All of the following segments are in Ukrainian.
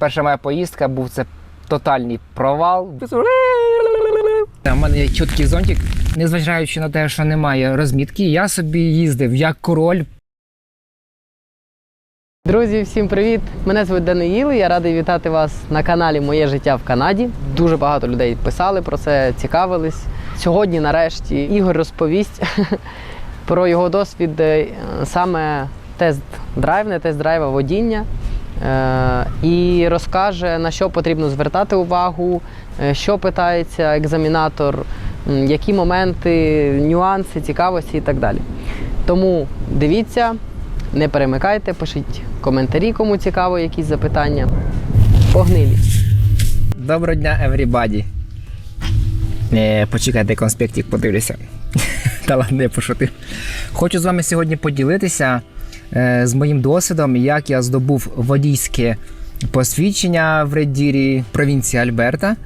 перша моя поїздка був це тотальний провал. У мене є чіткий зонтик. Незважаючи на те, що немає розмітки, я собі їздив як король. Друзі, всім привіт! Мене звуть Даниїл. Я радий вітати вас на каналі Моє життя в Канаді. Дуже багато людей писали про це, цікавились. Сьогодні, нарешті, Ігор розповість про його досвід е, саме тест-драйв, не тест-драйв, а водіння. Е, І розкаже, на що потрібно звертати увагу, е, що питається екзамінатор, які моменти, нюанси, цікавості і так далі. Тому дивіться, не перемикайте, пишіть коментарі, кому цікаво, якісь запитання. Погнилі! Доброго дня, everybody. Е, почекайте, конспектик подивлюся. Та ладно, я пошутив. Хочу з вами сьогодні поділитися з моїм досвідом, як я здобув водійське посвідчення в редірі провінції Альберта.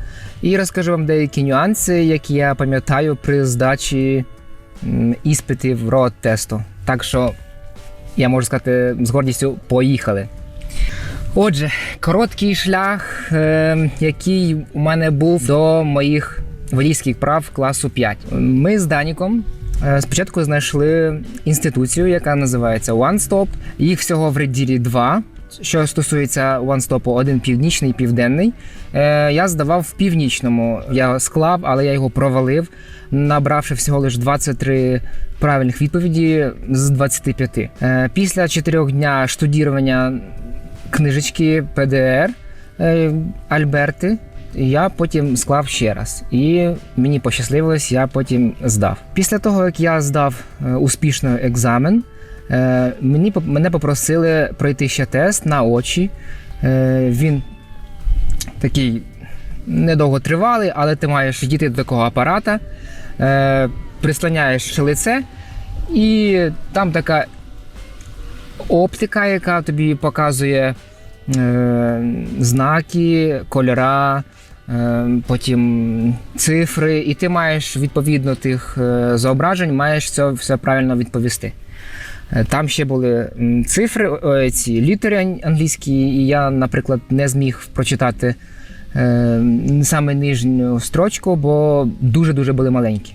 І розкажу вам деякі нюанси, які я пам'ятаю при здачі іспитів род тесту. Так що я можу сказати з гордістю поїхали. Отже, короткий шлях, е, який у мене був до моїх водійських прав класу 5. Ми з Даніком е, спочатку знайшли інституцію, яка називається One Stop. Їх всього в редірі два. Що стосується One Stop, один північний, південний. Е, я здавав в північному. Я склав, але я його провалив, набравши всього лише 23 правильних відповіді з 25. Е, після чотирьох дня штудірування книжечки ПДР е, Я потім склав ще раз, і мені пощасливилось, я потім здав. Після того, як я здав е, успішно екзамен, е, мені мене попросили пройти ще тест на очі. Е, Він такий недовго тривалий, але ти маєш дійти до такого апарата, прислоняєш лице, і там така оптика, яка тобі показує знаки, кольора, е, потім цифри, і ти маєш відповідно тих е, зображень, маєш це все правильно відповісти. Е, Там ще були цифри, е, ці літери англійські, і я, наприклад, не зміг прочитати е, саме нижню строчку, бо дуже-дуже були маленькі.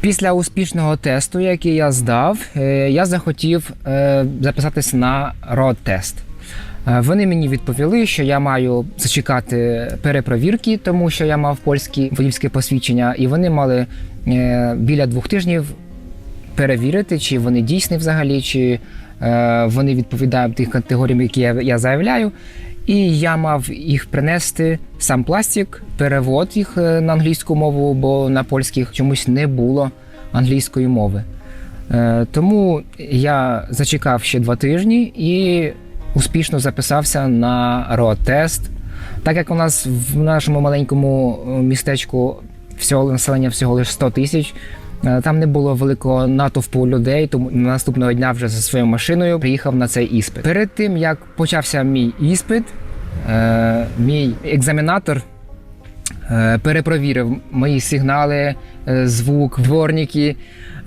Після успішного тесту, який я здав, е, я захотів е, записатись на род-тест. Е, Вони мені відповіли, що я маю зачекати перепровірки, тому що я мав польське водійське посвідчення, і вони мали е, біля двох тижнів перевірити, чи вони дійсні взагалі, чи е, вони відповідають тих категоріям, які я, заявляю. І я мав їх принести сам пластик, перевод їх е, на англійську мову, бо на польських чомусь не було англійської мови. Е, Тому я зачекав ще два тижні і успішно записався на род-тест. Так як у нас в нашому маленькому е, містечку всього населення всього лише 100 тисяч. е, Там не було великого натовпу людей, тому наступного дня вже за своєю машиною приїхав на цей іспит. Перед тим як почався мій іспит, е, мій екзаменатор перепровірив мої сигнали, е, звук, дворники,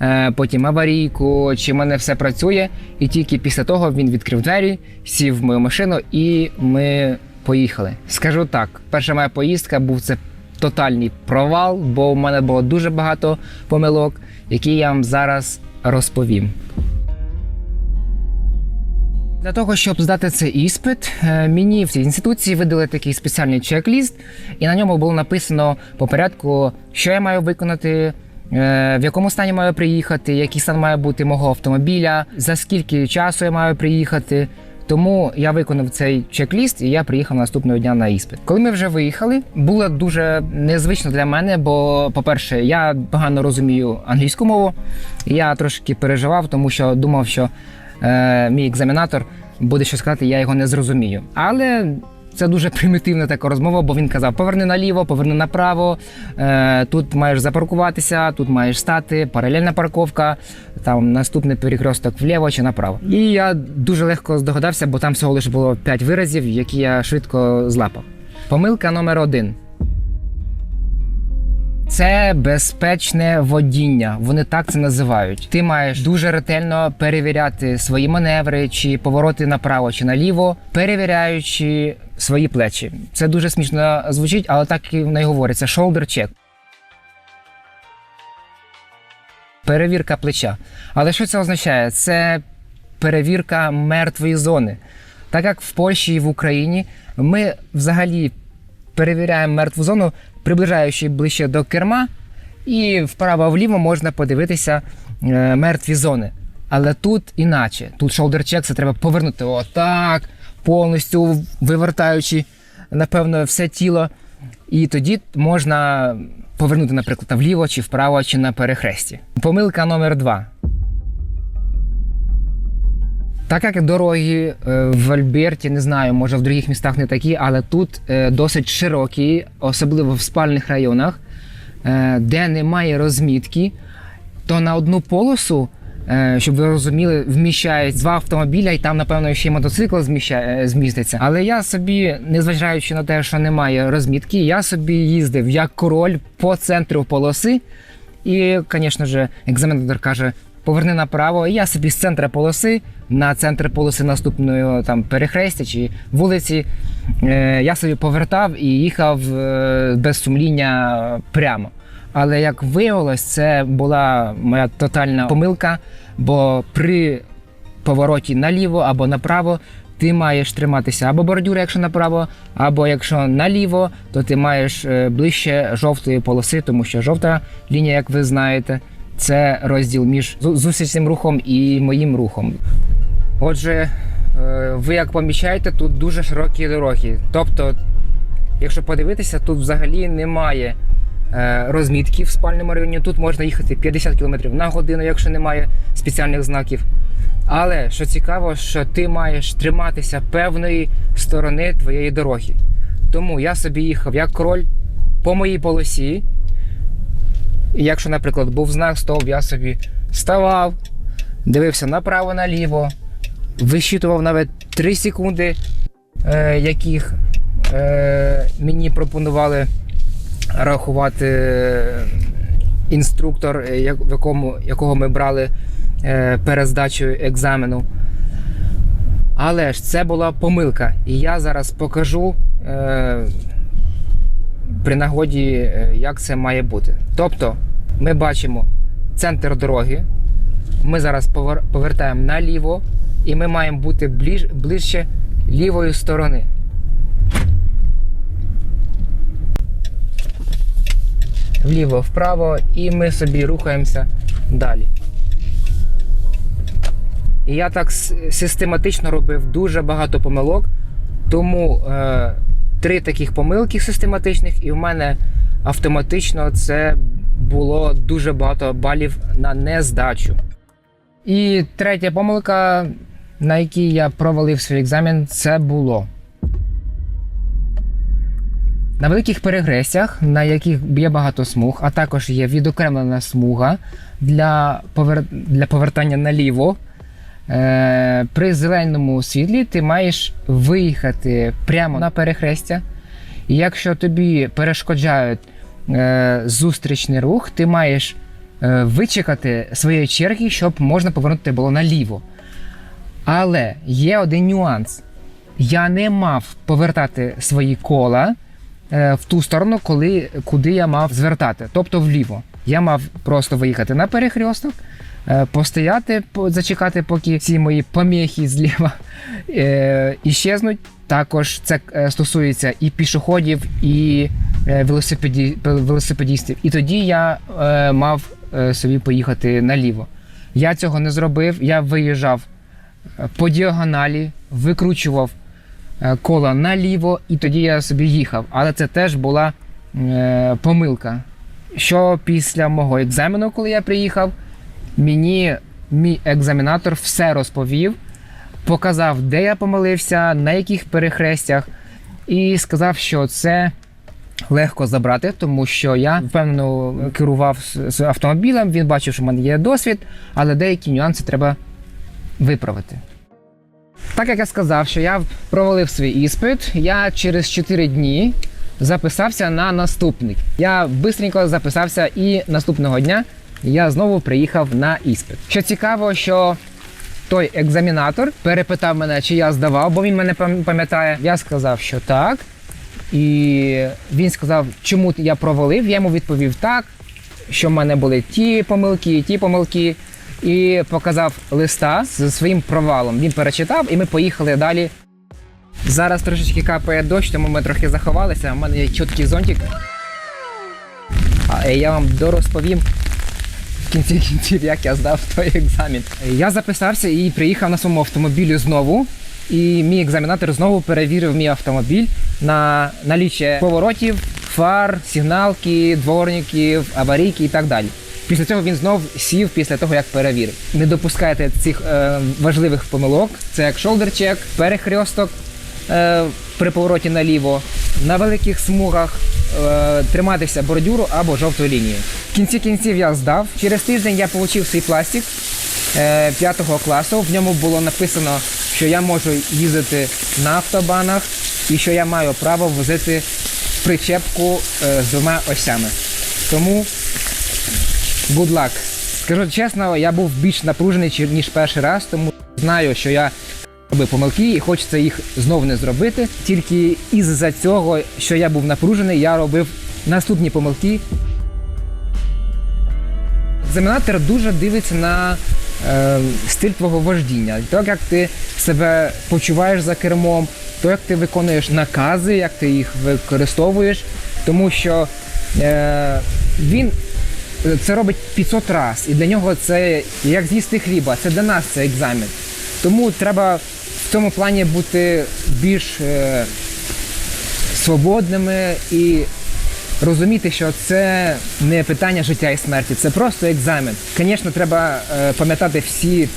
е, потім аварійку, чи в мене все працює. І тільки після того він відкрив двері, сів в мою машину і ми поїхали. Скажу так, перша моя поїздка був це тотальний провал, бо в мене було дуже багато помилок, які я вам зараз розповім. Для того, щоб здати цей іспит, е, мені в цій інституції видали такий спеціальний чек-ліст, і на ньому було написано по порядку, що я маю виконати, е, в якому стані маю приїхати, який стан має бути мого автомобіля, за скільки часу я маю приїхати. Тому я виконав цей чек-ліст і я приїхав наступного дня на іспит. Коли ми вже виїхали, було дуже незвично для мене, бо, по-перше, я погано розумію англійську мову. Я трошки переживав, тому що думав, що е, мій екзаменатор буде щось сказати, я його не зрозумію. Але це дуже примітивна така розмова, бо він казав: поверни наліво, поверни направо, е, тут маєш запаркуватися, тут маєш стати, паралельна парковка, там наступний перекресток вліво чи направо. І я дуже легко здогадався, бо там всього лише було 5 виразів, які я швидко злапав. Помилка номер один. Це безпечне водіння. Вони так це називають. Ти маєш дуже ретельно перевіряти свої маневри, чи повороти направо чи наліво, перевіряючи свої плечі. Це дуже смішно звучить, але так і воно й говориться. Shoulder check. Перевірка плеча. Але що це означає? Це перевірка мертвої зони. Так як в Польщі і в Україні ми взагалі перевіряємо мертву зону, приближаючи ближче до керма, і вправо-вліво можна подивитися е, мертві зони. Але тут іначе. Тут check це треба повернути отак, повністю вивертаючи, напевно, все тіло. І тоді можна повернути, наприклад, вліво чи вправо, чи на перехресті. Помилка номер два. Так як дороги е, в Альберті, не знаю, може в других містах не такі, але тут е, досить широкі, особливо в спальних районах, е, де немає розмітки, то на одну полосу, щоб ви розуміли, вміщають два автомобіля, і там, напевно, ще й мотоцикл зміститься. Але я собі, незважаючи на те, що немає розмітки, я собі їздив як король по центру полоси. І, звісно ж, екзаменатор каже: поверни направо. І я собі з центра полоси на центр полоси наступної там перехрестя чи вулиці. Е, я собі повертав і їхав е, без сумління прямо. Але як виявилось, це була моя тотальна помилка, бо при повороті наліво або направо ти маєш триматися або бордюра, якщо направо, або якщо наліво, то ти маєш е, ближче жовтої полоси, тому що жовта лінія, як ви знаєте, це розділ між зу- зустрічним рухом і моїм рухом. Отже, е, ви як помічаєте, тут дуже широкі дороги. Тобто, якщо подивитися, тут взагалі немає е, розмітки в спальному районі. Тут можна їхати 50 км на годину, якщо немає спеціальних знаків. Але що цікаво, що ти маєш триматися певної сторони твоєї дороги. Тому я собі їхав як король по моїй полосі. І якщо, наприклад, був знак стоп, я собі ставав, дивився направо-наліво, вищитував навіть 3 секунди, е, яких е, мені пропонували рахувати е, інструктор, е, в якому, якого ми брали е, перед здачею екзамену. Але ж це була помилка. І я зараз покажу е, при нагоді, е, як це має бути. Тобто, ми бачимо центр дороги. Ми зараз повертаємо наліво, і ми маємо бути ближ, ближче лівої сторони. Вліво, вправо, і ми собі рухаємося далі. І я так систематично робив дуже багато помилок. Тому е, три таких помилки систематичних, і в мене автоматично це було дуже багато балів на нездачу. І третя помилка, на якій я провалив свій екзамен, це було. На великих перехрестях, на яких є багато смуг, а також є відокремлена смуга для, повер... для повертання наліво. Е, при зеленому світлі ти маєш виїхати прямо на перехрестя. І якщо тобі перешкоджають е, зустрічний рух, ти маєш вичекати своєї черги, щоб можна повернути було наліво. Але є один нюанс. Я не мав повертати свої кола е, в ту сторону, коли, куди я мав звертати, тобто вліво. Я мав просто виїхати на перехресток, е, постояти, по- зачекати, поки ці мої поміхи зліва е, іщезнуть. Також це е, стосується і пішоходів, і е, велосипеді, велосипедістів. І тоді я е, мав е, собі поїхати наліво. Я цього не зробив. Я виїжджав е, по діагоналі, викручував е, коло наліво, і тоді я собі їхав. Але це теж була е, помилка. Що після мого екзамену, коли я приїхав, мені мій екзаменатор все розповів, показав, де я помилився, на яких перехрестях, і сказав, що це легко забрати, тому що я впевнено керував з- автомобілем, він бачив, що в мене є досвід, але деякі нюанси треба виправити. Так як я сказав, що я провалив свій іспит, я через 4 дні записався на наступний. Я швидко записався і наступного дня я знову приїхав на іспит. Що цікаво, що той екзамінатор перепитав мене, чи я здавав, бо він мене пам'ятає. Я сказав, що так. І він сказав, чому я провалив. Я йому відповів так, що в мене були ті помилки, ті помилки. І показав листа зі своїм провалом. Він перечитав, і ми поїхали далі. Зараз трошечки капає дощ, тому ми трохи заховалися. У мене є чіткий зонтик. А я вам дорозповім в кінці кінців, як я здав той екзамен. Я записався і приїхав на своєму автомобілі знову. І мій екзаменатор знову перевірив мій автомобіль на наліччя поворотів, фар, сигналки, дворників, аварійки і так далі. Після цього він знов сів після того, як перевірив. Не допускайте цих е, важливих помилок. Це як шолдер-чек, перехресток е, при повороті наліво, на великих смугах е, триматися бордюру або жовтої лінії. В кінці кінців я здав. Через тиждень я отримав свій пластик е, п'ятого класу. В ньому було написано, що я можу їздити на автобанах і що я маю право возити причепку е, з двома осями. Тому good luck. Скажу чесно, я був більш напружений, ніж перший раз, тому знаю, що я робив помилки і хочеться їх знову не зробити. Тільки із-за цього, що я був напружений, я робив наступні помилки. Екзаменатор дуже дивиться на е, стиль твого вождіння, то, як ти себе почуваєш за кермом, то, як ти виконуєш накази, як ти їх використовуєш, тому що е, він це робить 500 раз, і для нього це як з'їсти хліба, це для нас це екзамен. Тому треба в цьому плані бути більш е, свободними і розуміти, що це не питання життя і смерті, це просто екзамен. Звісно, треба е, пам'ятати всі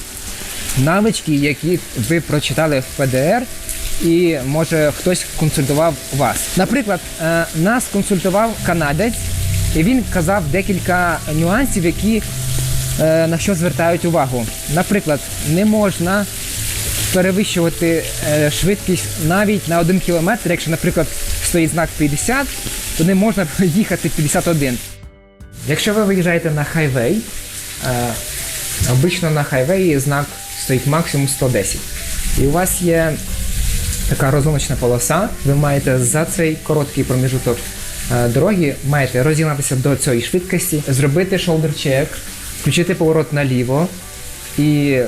навички, які ви прочитали в ПДР, і може хтось консультував вас. Наприклад, е, нас консультував канадець, і він казав декілька нюансів, які е, на що звертають увагу. Наприклад, не можна перевищувати е, швидкість навіть на 1 кілометр, якщо, наприклад, стоїть знак 50, то не можна їхати 51. Якщо ви виїжджаєте на хайвей, обично на хайвеї знак стоїть максимум 110. І у вас є така розгоночна полоса, ви маєте за цей короткий проміжуток е, дороги маєте розігнатися до цієї швидкості, зробити check, включити поворот наліво і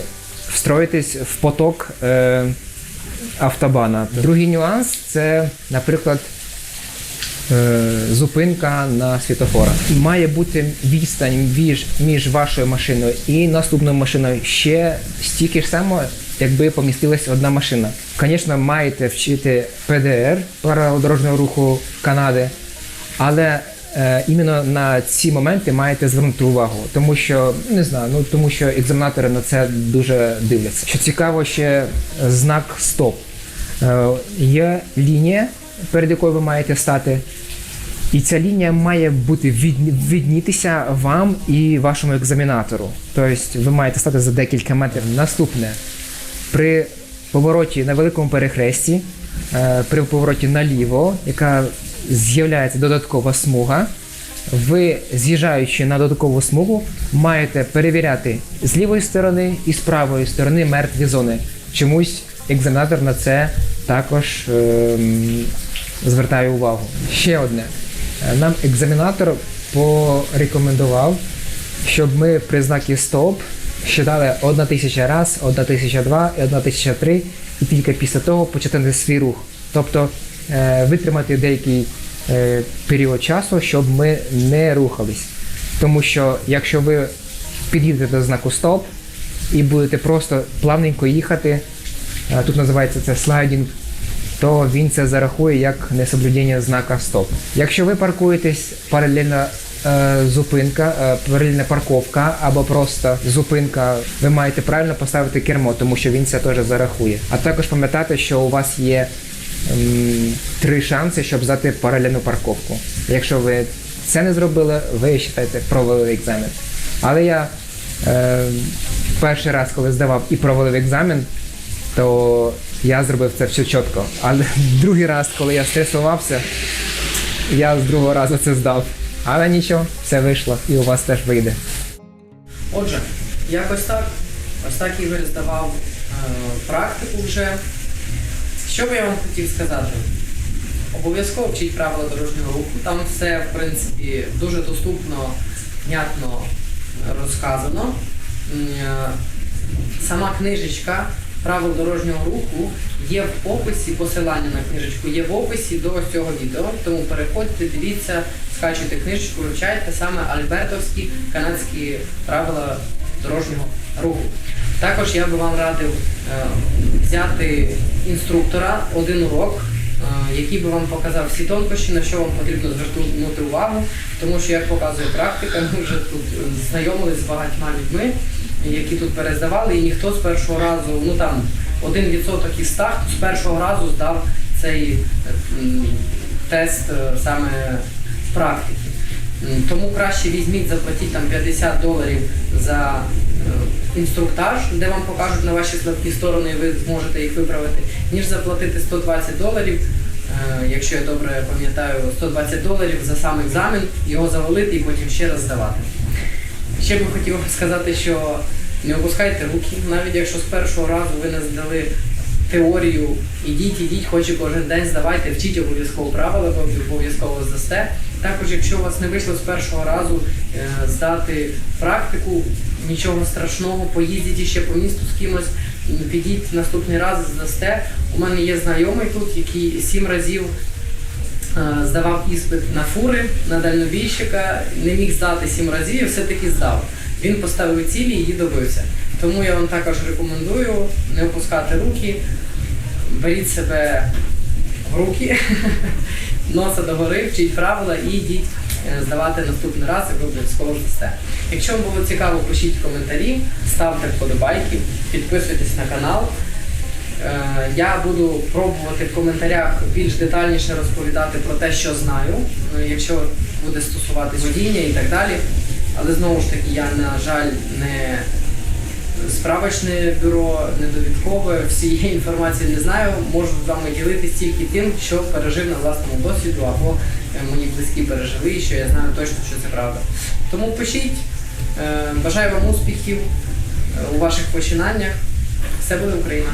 встроїтись в поток е, автобана. Другий нюанс це, наприклад, е, зупинка на світофорах. Має бути відстань між вашою машиною і наступною машиною ще стільки ж само, якби помістилась одна машина. Звісно, маєте вчити ПДР правила дорожнього руху Канади, але е, іменно на ці моменти маєте звернути увагу, тому що не знаю, ну тому що екзаменатори на це дуже дивляться. Що цікаво, ще знак стоп. Е, є лінія, перед якою ви маєте стати. І ця лінія має бути від, віднітися вам і вашому екзаменатору. Тобто ви маєте стати за декілька метрів. Наступне при повороті на великому перехресті, е, при повороті наліво, яка з'являється додаткова смуга. Ви, з'їжджаючи на додаткову смугу, маєте перевіряти з лівої сторони і з правої сторони мертві зони. Чомусь екзаменатор на це також ем, звертає увагу. Ще одне. Е, Нам екзаменатор порекомендував, щоб ми при знакі стоп считали одна тисяча раз, одна тисяча два і одна тисяча три, і тільки після того почати свій рух. Тобто е, витримати деякий е, період часу, щоб ми не рухались. Тому що якщо ви під'їдете до знаку стоп і будете просто плавненько їхати, е, тут називається це слайдінг, то він це зарахує як несоблюдення знака стоп. Якщо ви паркуєтесь паралельно зупинка, е, паралельна парковка або просто зупинка, ви маєте правильно поставити кермо, тому що він це теж зарахує. А також пам'ятати, що у вас є ем, три шанси, щоб здати паралельну парковку. Якщо ви це не зробили, ви вважаєте провалили екзамен. Але я е, перший раз, коли здавав і провалив екзамен, то я зробив це все чітко. Але другий раз, коли я стресувався, я з другого разу це здав. Але нічого, все вийшло і у вас теж вийде. Отже, якось так. Ось так Ігор здавав е, практику вже. Що би я вам хотів сказати? Обов'язково вчіть правила дорожнього руху. Там все, в принципі, дуже доступно, внятно розказано. Е, Сама книжечка правил дорожнього руху є в описі, посилання на книжечку є в описі до ось цього відео. Тому переходьте, дивіться, скачуйте книжечку, вивчайте саме альбертовські канадські правила дорожнього руху. Також я би вам радив е, взяти інструктора один урок, е, який би вам показав всі тонкощі, на що вам потрібно звернути увагу, тому що, як показує практика, ми вже тут е, знайомились з багатьма людьми, які тут перездавали, і ніхто з першого разу, ну там один відсоток із ста з першого разу здав цей тест саме практики. Тому краще візьміть, заплатіть там 50 доларів за е, інструктаж, де вам покажуть на ваші слабкі сторони, і ви зможете їх виправити, ніж заплатити 120 доларів, е, якщо я добре пам'ятаю, 120 доларів за сам екзамен, його завалити і потім ще раз здавати. Ще би хотів сказати, що не опускайте руки, навіть якщо з першого разу ви не здали теорію, ідіть, ідіть, хоч і кожен день здавайте, вчіть обов'язково правила, ви обов'язково здасте. Також, якщо у вас не вийшло з першого разу е, здати практику, нічого страшного, поїздіть іще по місту з кимось, підіть наступний раз, здасте. У мене є знайомий тут, який сім разів е, здавав іспит на фури, на дальнобійщика, не міг здати сім разів і все-таки здав. Він поставив цілі і її добився. Тому я вам також рекомендую не опускати руки, беріть себе в руки, носа догори, вчіть правила і йдіть е, здавати наступний раз, і ви обов'язково здасте. Якщо вам було цікаво, пишіть коментарі, ставте вподобайки, підписуйтесь на канал. Е, Я буду пробувати в коментарях більш детальніше розповідати про те, що знаю, е, якщо буде стосуватись водіння і так далі. Але знову ж таки, я, на жаль, не справочне бюро, недовідкове, всієї інформації не знаю. Можу з вами ділитися тільки тим, що пережив на власному досвіду або мені мої близькі пережили, що я знаю точно, що це правда. Тому пишіть, Е, бажаю вам успіхів е, у ваших починаннях. Все буде Україна!